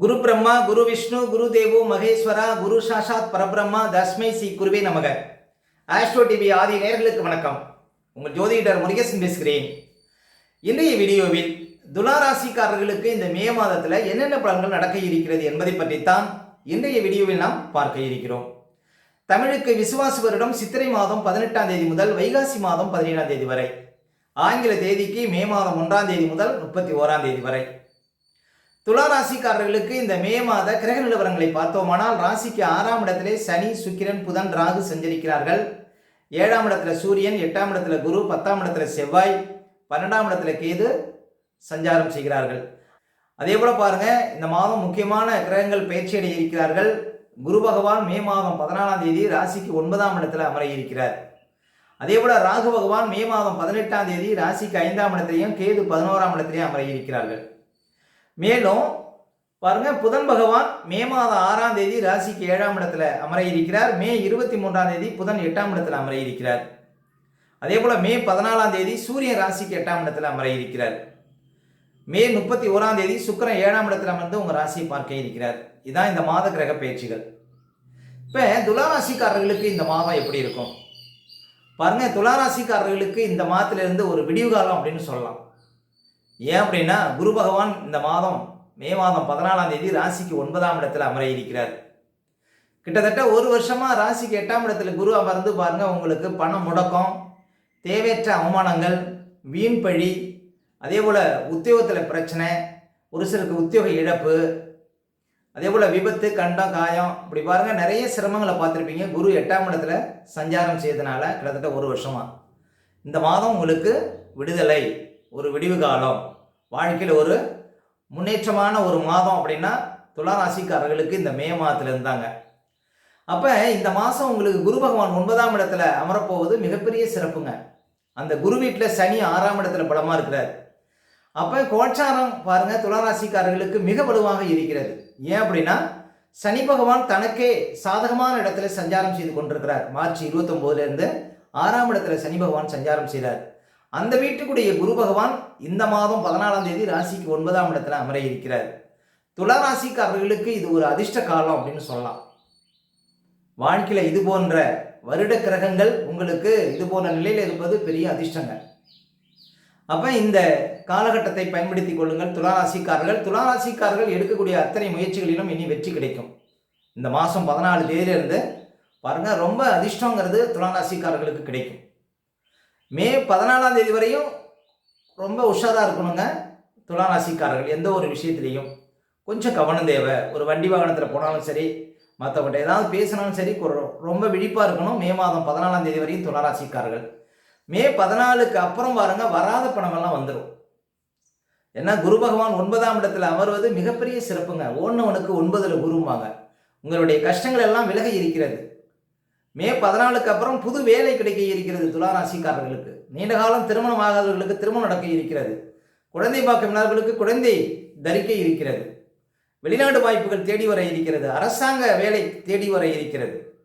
குரு பிரம்மா குரு விஷ்ணு குரு தேவோ மகேஸ்வரா குரு சாஷாத் பரபிரம்மா தஸ்மை சி குருவே நமக. ஆஸ்ட்ரோ டிவி ஆதி நேர்களுக்கு வணக்கம். உங்கள் ஜோதிடர் முருகேசன் பேசுகிறேன். இன்றைய வீடியோவில் துளாராசிக்காரர்களுக்கு இந்த மே மாதத்தில் என்னென்ன பலன்கள் நடக்க இருக்கிறது என்பதை பற்றித்தான் இன்றைய வீடியோவில் நாம் பார்க்க இருக்கிறோம். தமிழுக்கு விசுவாச வருடம் சித்திரை மாதம் பதினெட்டாம் தேதி முதல் வைகாசி மாதம் பதினேழாம் தேதி வரை. ஆங்கில தேதிக்கு மே மாதம் ஒன்றாம் தேதி முதல் முப்பத்தி ஓராம் தேதி வரை. துலா ராசிக்காரர்களுக்கு இந்த மே மாத கிரக நிலவரங்களை பார்த்தோமானால் ராசிக்கு ஆறாம் இடத்திலே சனி சுக்கிரன் புதன் ராகு சஞ்சரிக்கிறார்கள். ஏழாம் இடத்துல சூரியன் எட்டாம் இடத்துல குரு பத்தாம் இடத்துல செவ்வாய் பன்னெண்டாம் இடத்துல கேது சஞ்சாரம் செய்கிறார்கள். அதே போல பாருங்க இந்த மாதம் முக்கியமான கிரகங்கள் பயிற்சியடைய இருக்கிறார்கள். குரு பகவான் மே மாதம் பதினாலாம் தேதி ராசிக்கு ஒன்பதாம் இடத்துல அமர இருக்கிறார். அதே போல ராகு பகவான் மே மாதம் பதினெட்டாம் தேதி ராசிக்கு ஐந்தாம் இடத்திலையும் கேது பதினோராம் இடத்திலையும் அமர இருக்கிறார்கள். மேலும் பாருங்க புதன் பகவான் மே மாதம் ஆறாம் தேதி ராசிக்கு ஏழாம் இடத்துல அமர இருக்கிறார் மே இருபத்தி மூன்றாம் தேதி புதன் எட்டாம் இடத்துல அமர இருக்கிறார் அதே போல மே பதினாலாம் தேதி சூரியன் ராசிக்கு எட்டாம் இடத்துல அமர இருக்கிறார் மே முப்பத்தி ஓராம் தேதி சுக்கிரன் ஏழாம் இடத்துல அமர்ந்து உங்க ராசியை பார்க்க இருக்கிறார். இதான் இந்த மாத கிரக பயிற்சிகள். இப்போ துளாராசிக்காரர்களுக்கு இந்த மாதம் எப்படி இருக்கும்? பாருங்க துளாராசிக்காரர்களுக்கு இந்த மாதத்திலிருந்து ஒரு விடிவு காலம் அப்படின்னு சொல்லலாம். ஏன் அப்படின்னா குரு பகவான் இந்த மாதம் மே மாதம் பதினாலாம் தேதி ராசிக்கு ஒன்பதாம் இடத்துல அமர இருக்கிறார் கிட்டத்தட்ட ஒரு வருஷமா ராசிக்கு எட்டாம் இடத்துல குரு அமர்ந்து பாருங்க உங்களுக்கு பணம் முடக்கம் தேவையற்ற அவமானங்கள் வீண் பழி அதே போல் உத்தியோகத்தில் பிரச்சனை ஒரு சிலருக்கு உத்தியோக இழப்பு அதே போல் விபத்து கண்டம் காயம் இப்படி பாருங்கள் நிறைய சிரமங்களை பார்த்துருப்பீங்க. குரு எட்டாம் இடத்துல சஞ்சாரம் செய்தனால கிட்டத்தட்ட ஒரு வருஷமாக இந்த மாதம் உங்களுக்கு விடுதலை. ஒரு விடிவு காலம். வாழ்க்கையில் ஒரு முன்னேற்றமான ஒரு மாதம் அப்படின்னா துளாராசிக்காரர்களுக்கு இந்த மே மாதத்துல இருந்தாங்க. அப்போ இந்த மாதம் உங்களுக்கு குரு பகவான் ஒன்பதாம் இடத்துல அமரப்போவது மிகப்பெரிய சிறப்புங்க. அந்த குரு வீட்டில் சனி ஆறாம் இடத்துல பலமாக இருக்கிறார். அப்போ கோச்சாரம் பாருங்க துளாராசிக்காரர்களுக்கு மிக வலுவாக இருக்கிறது. ஏன் அப்படின்னா சனி பகவான் தனக்கே சாதகமான இடத்துல சஞ்சாரம் செய்து கொண்டிருக்கிறார். மார்ச் இருபத்தொம்போதுலேருந்து ஆறாம் இடத்துல சனி பகவான் சஞ்சாரம் செய்கிறார் அந்த வீட்டுக்குடைய குரு பகவான் இந்த மாதம் பதினாலாம் தேதி ராசிக்கு ஒன்பதாம் இடத்துல அமர இருக்கிறார். துலா ராசிக்காரர்களுக்கு இது ஒரு அதிர்ஷ்ட காலம் அப்படின்னு சொல்லலாம். வாழ்க்கையில் இது போன்ற வருட கிரகங்கள் உங்களுக்கு இது போன்ற நிலையில் இருப்பது பெரிய அதிர்ஷ்டங்க அப்போ இந்த காலகட்டத்தை பயன்படுத்தி கொள்ளுங்கள். துளாராசிக்காரர்கள் துளாராசிக்காரர்கள் எடுக்கக்கூடிய அத்தனை முயற்சிகளிலும் இனி வெற்றி கிடைக்கும். இந்த மாதம் பதினாலு தேதியிலிருந்து பாருங்கள் ரொம்ப அதிர்ஷ்டங்கிறது துளாராசிக்காரர்களுக்கு கிடைக்கும். மே பதினாலாம் தேதி வரையும் ரொம்ப உஷாராக இருக்கணுங்க. துளாராசிக்காரர்கள் எந்த ஒரு விஷயத்துலையும். கொஞ்சம் கவனம் தேவை. ஒரு வண்டி வாகனத்தில் போனாலும் சரி மற்றவங்கள்ட்ட ஏதாவது பேசினாலும் சரி ரொம்ப விழிப்பாக இருக்கணும். மே மாதம் பதினாலாம் தேதி வரையும் துளாராசிக்காரர்கள் மே பதினாலுக்கு அப்புறம் பாருங்க வராத பணமெல்லாம் வந்துடும் ஏன்னா குரு பகவான் ஒன்பதாம் இடத்துல அமர்வது மிகப்பெரிய சிறப்புங்க. ஓன்னவனுக்கு ஒன்பதில் குருவாங்க உங்களுடைய கஷ்டங்கள் எல்லாம் விலகி இருக்கிறது. மே பதினாலுக்கு அப்புறம் புது வேலை கிடைக்க இருக்கிறது துளாராசிக்காரர்களுக்கு. நீண்ட காலம் திருமணம் ஆகாதவர்களுக்கு திருமணம் நடக்க இருக்கிறது. குழந்தை பாக்கம் குழந்தை தரிக்க இருக்கிறது. வெளிநாடு வாய்ப்புகள் தேடி வர இருக்கிறது. அரசாங்க வேலை தேடி வர இருக்கிறது.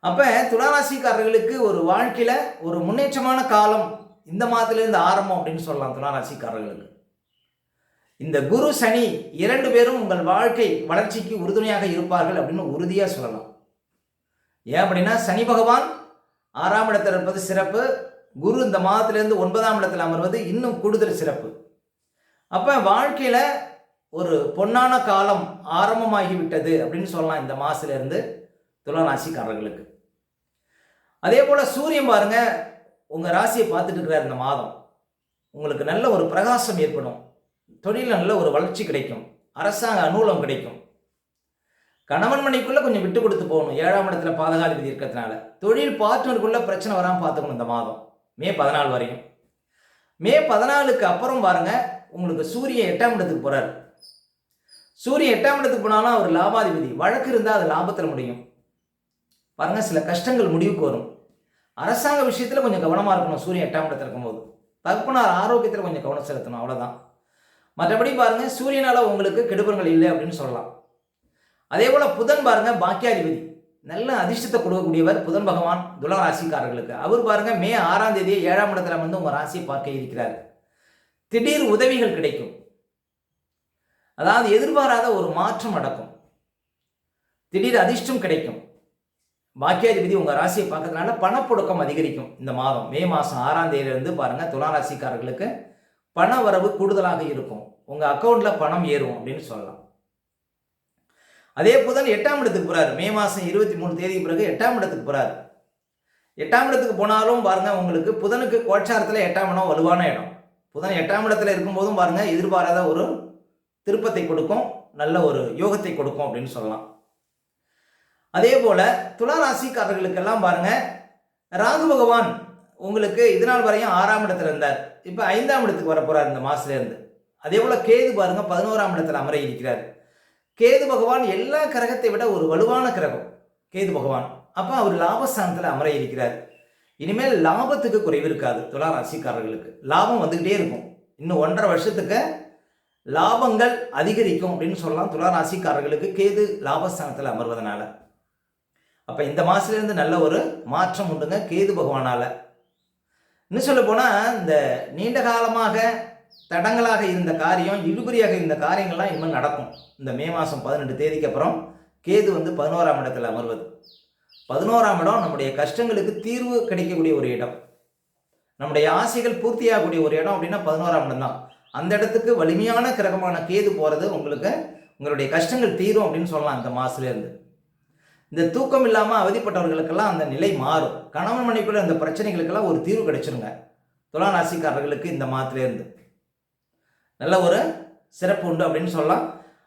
அப்போ துளாராசிக்காரர்களுக்கு ஒரு வாழ்க்கையில் ஒரு முன்னேற்றமான காலம் இந்த மாதத்திலிருந்து ஆரம்பம் அப்படின்னு சொல்லலாம் துளாராசிக்காரர்களுக்கு. இந்த குரு சனி இரண்டு பேரும் உங்கள் வாழ்க்கை வளர்ச்சிக்கு உறுதுணையாக இருப்பார்கள் அப்படின்னு உறுதியாக சொல்லலாம். ஏன் அப்படின்னா சனி பகவான் ஆறாம் இடத்துல இருப்பது சிறப்பு. குரு இந்த மாதத்துலேருந்து ஒன்பதாம் இடத்துல அமர்வது இன்னும் கூடுதல் சிறப்பு. அப்போ வாழ்க்கையில் ஒரு பொன்னான காலம் ஆரம்பமாகிவிட்டது அப்படின்னு சொல்லலாம் இந்த மாதத்துலேருந்து துளராசிக்காரர்களுக்கு அதே போல் சூரியன் பாருங்க உங்கள் ராசியை பார்த்துட்டு இருக்கிறார் இந்த மாதம். உங்களுக்கு நல்ல ஒரு பிரகாசம் ஏற்படும். தொழிலில் நல்ல ஒரு வளர்ச்சி கிடைக்கும். அரசாங்க அனுகூலம் கிடைக்கும். கணவன் மனைக்குள்ள கொஞ்சம் விட்டு கொடுத்து போகணும். ஏழாம் இடத்துல பாதகாதிபதி இருக்கிறதுனால. தொழில் பார்ட்னருக்குள்ள பிரச்சனை வராமல் பார்த்துக்கணும் இந்த மாதம். மே பதினாலு வரையும். மே பதினாலுக்கு அப்புறம் பாருங்க உங்களுக்கு சூரியன் எட்டாம் இடத்துக்கு போகிறார் சூரியன் எட்டாம் இடத்துக்கு போனாலும் அவர் லாபாதிபதி. வழக்கு இருந்தால் அது லாபத்தில் முடியும். பாருங்க சில கஷ்டங்கள் முடிவுக்கு வரும். அரசாங்க விஷயத்தில் கொஞ்சம் கவனமாக இருக்கணும். சூரியன் எட்டாம் இடத்துல இருக்கும்போது. தகப்பனார் ஆரோக்கியத்தில் கொஞ்சம் கவனம் செலுத்தணும். அவ்வளோதான் மற்றபடி பாருங்க சூரியனால் உங்களுக்கு கெடுபங்கள் இல்லை அப்படின்னு சொல்லலாம். அதே போல் புதன் பாருங்க பாக்கியாதிபதி. நல்ல அதிர்ஷ்டத்தை கொடுக்கக்கூடியவர் புதன் பகவான் துலா ராசிக்காரர்களுக்கு அவர் பாருங்க மே ஆறாம் தேதி ஏழாம் இடத்துல வந்து உங்கள் ராசியை பார்க்க இருக்கிறார். திடீர் உதவிகள் கிடைக்கும். அதாவது எதிர்பாராத ஒரு மாற்றம் நடக்கும். திடீர் அதிர்ஷ்டம் கிடைக்கும். பாக்கியாதிபதி உங்கள் ராசியை பார்க்கறதுனால பணப்புழக்கம் அதிகரிக்கும் இந்த மாதம். மே மாதம் ஆறாம் தேதியிலிருந்து பாருங்கள் துலா ராசிக்காரர்களுக்கு பண வரவு கூடுதலாக இருக்கும். உங்கள் அக்கௌண்ட்டில் பணம் ஏறும் அப்படின்னு சொல்லலாம். அதே புதன் எட்டாம் இடத்துக்கு போகிறார் மே மாதம் இருபத்தி மூணு தேதி பிறகு எட்டாம் இடத்துக்கு போகிறார் எட்டாம் இடத்துக்கு போனாலும் பாருங்க உங்களுக்கு புதனுக்கு கோச்சாரத்தில் எட்டாம் இடம் வலுவான இடம். புதன் எட்டாம் இடத்துல இருக்கும்போதும் பாருங்க எதிர்பாராத ஒரு திருப்பத்தை கொடுக்கும் நல்ல ஒரு யோகத்தை கொடுக்கும் அப்படின்னு சொல்லலாம். அதே போல துலா ராசிக்காரர்களுக்கெல்லாம் பாருங்க ராகு பகவான் உங்களுக்கு இது நாள் வரையும் ஆறாம் இடத்துல இருந்தார். இப்போ ஐந்தாம் இடத்துக்கு வர போகிறார் இந்த மாசத்துலேருந்து அதே போல கேது பாருங்க பதினோராம் இடத்துல அமர இருக்கிறார். கேது பகவான் எல்லா கிரகத்தை விட ஒரு வலுவான கிரகம் கேது பகவான். அப்போ அவர் லாபஸ்தானத்தில் அமர இருக்கிறார் இனிமேல் லாபத்துக்கு குறைவு இருக்காது துலா ராசிக்காரர்களுக்கு. லாபம் வந்துக்கிட்டே இருக்கும். இன்னும் ஒன்றரை வருஷத்துக்கு லாபங்கள் அதிகரிக்கும் அப்படின்னு சொல்லலாம் துலா ராசிக்காரர்களுக்கு கேது லாபஸ்தானத்தில் அமர்வதனால. அப்போ இந்த மாதத்துலேருந்து நல்ல ஒரு மாற்றம் உண்டுங்க கேது பகவானால். இன்னும் சொல்ல போனால் இந்த நீண்ட காலமாக தடங்களாக இருந்த காரியம் இழுபறியாக இருந்த காரியங்கள்லாம் இனிமேல் நடக்கும். இந்த மே மாதம் பதினெட்டு தேதிக்கு அப்புறம் கேது வந்து பதினோராம் இடத்துல அமர்வது. பதினோராம் இடம் நம்முடைய கஷ்டங்களுக்கு தீர்வு கிடைக்கக்கூடிய ஒரு இடம். நம்முடைய ஆசைகள் பூர்த்தியாகக்கூடிய ஒரு இடம் அப்படின்னா பதினோராம் இடம் தான். அந்த இடத்துக்கு வலிமையான கிரகமான கேது போகிறது உங்களுக்கு உங்களுடைய கஷ்டங்கள் தீரும் அப்படின்னு சொல்லலாம் இந்த மாதத்துலேருந்து இந்த தூக்கம் இல்லாமல் அவதிப்பட்டவர்களுக்கெல்லாம் அந்த நிலை மாறும். கணவன் மனைக்குள்ள இந்த பிரச்சனைகளுக்கெல்லாம் ஒரு தீர்வு கிடைச்சிருங்க. துலா ராசிக்காரர்களுக்கு இந்த மாதத்துலேருந்து. நல்ல ஒரு சிறப்பு உண்டு அப்படின்னு சொல்லலாம்.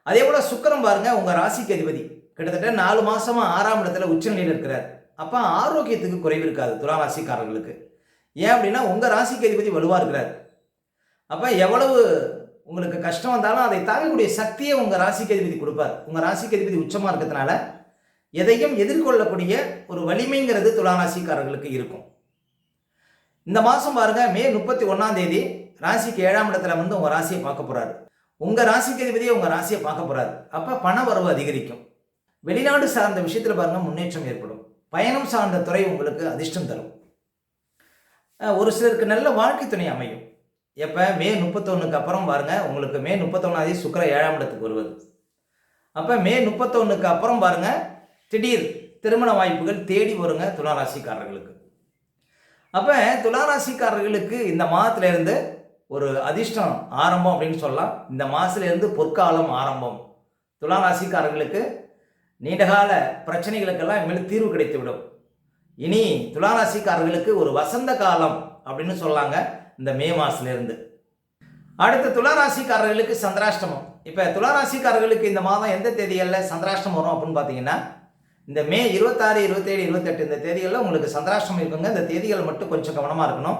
அதே போல் சுக்கரம் பாருங்க உங்கள் ராசிக்கு அதிபதி. கிட்டத்தட்ட நாலு மாதமாக ஆறாம் இடத்துல உச்சநிலையில் இருக்கிறார். அப்போ ஆரோக்கியத்துக்கு குறைவு இருக்காது துலா ராசிக்காரர்களுக்கு. ஏன் அப்படின்னா உங்கள் ராசிக்கு அதிபதி வலுவாக இருக்கிறார். அப்போ எவ்வளவு உங்களுக்கு கஷ்டம் வந்தாலும் அதை தாங்கக்கூடிய சக்தியை உங்கள் ராசிக்கு அதிபதி கொடுப்பார். உங்கள் ராசிக்கு அதிபதி உச்சமாக இருக்கிறதுனால எதையும் எதிர்கொள்ளக்கூடிய ஒரு வலிமைங்கிறது துலா ராசிக்காரர்களுக்கு இருக்கும். இந்த மாதம் பாருங்கள் மே முப்பத்தி ஒன்றாம் தேதி ராசிக்கு ஏழாம் இடத்துல வந்து உங்கள் ராசியை பார்க்க போகிறாரு உங்கள் ராசிக்கு அதிபதியை உங்கள் ராசியை பார்க்க போகிறாரு அப்போ பண வரவு அதிகரிக்கும். வெளிநாடு சார்ந்த விஷயத்தில் பாருங்கள் முன்னேற்றம் ஏற்படும். பயணம் சார்ந்த துறை உங்களுக்கு அதிர்ஷ்டம் தரும். ஒரு சிலருக்கு நல்ல வாழ்க்கை துணை அமையும். எப்போ? மே முப்பத்தொன்னுக்கு அப்புறம் பாருங்க உங்களுக்கு மே முப்பத்தொன்னாதி சுக்கர ஏழாம் இடத்துக்கு வருவது. அப்போ மே முப்பத்தொன்னுக்கு அப்புறம் பாருங்க திடீர் திருமண வாய்ப்புகள் தேடி வருங்க துளாராசிக்காரர்களுக்கு. அப்போ துளாராசிக்காரர்களுக்கு இந்த மாதத்துலேருந்து ஒரு அதிர்ஷ்டம் ஆரம்பம் அப்படின்னு சொல்லலாம். இந்த மாதத்துலேருந்து பொற்காலம் ஆரம்பம். துளாராசிக்காரர்களுக்கு நீண்டகால பிரச்சனைகளுக்கெல்லாம் இனிமேல் தீர்வு கிடைத்து விடும் இனி துளாராசிக்காரர்களுக்கு ஒரு வசந்த காலம் அப்படின்னு சொல்லாங்க இந்த மே மாசத்துலேருந்து. அடுத்த துளாராசிக்காரர்களுக்கு சந்திராஷ்டமம். இப்போ துளாராசிக்காரர்களுக்கு இந்த மாதம் எந்த தேதிகளில் சந்திராஷ்டம் வரும் அப்படின்னு பார்த்தீங்கன்னா இந்த மே இருபத்தாறு இருபத்தேழு இருபத்தெட்டு இந்த தேதிகளில் உங்களுக்கு சந்திராஷ்டமம் இருக்குங்க. இந்த தேதிகள் மட்டும் கொஞ்சம் கவனமாக இருக்கணும்.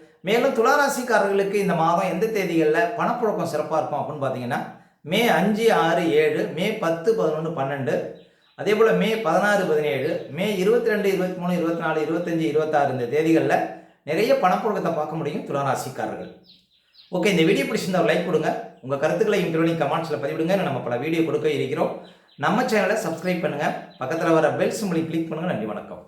மேலும் துளாராசிக்காரர்களுக்கு இந்த மாதம் எந்த தேதிகளில் பணப்புழக்கம் சிறப்பாக இருக்கும் அப்படின்னு பார்த்தீங்கன்னா மே அஞ்சு ஆறு ஏழு மே பத்து பதினொன்று பன்னெண்டு அதே போல் மே பதினாறு பதினேழு மே இருபத்தி ரெண்டு இருபத்தி மூணு இருபத்தி நாலு இருபத்தஞ்சி இருபத்தாறு இந்த தேதிகளில் நிறைய பணப்புழக்கத்தை பார்க்க முடியும் துளாராசிக்காரர்கள். ஓகே இந்த வீடியோ பிடிச்சிருந்தால் லைக் கொடுங்க. உங்கள் கருத்துக்களை இன்க்ளூடிங் கமெண்ட்ஸில் பதிவிடுங்க. நம்ம பல வீடியோ கொடுக்க இருக்கிறோம். நம்ம சேனலை சப்ஸ்கிரைப் பண்ணுங்கள் பக்கத்தில் வர பெல் சிம்பிளை கிளிக் பண்ணுங்கள் நன்றி வணக்கம்.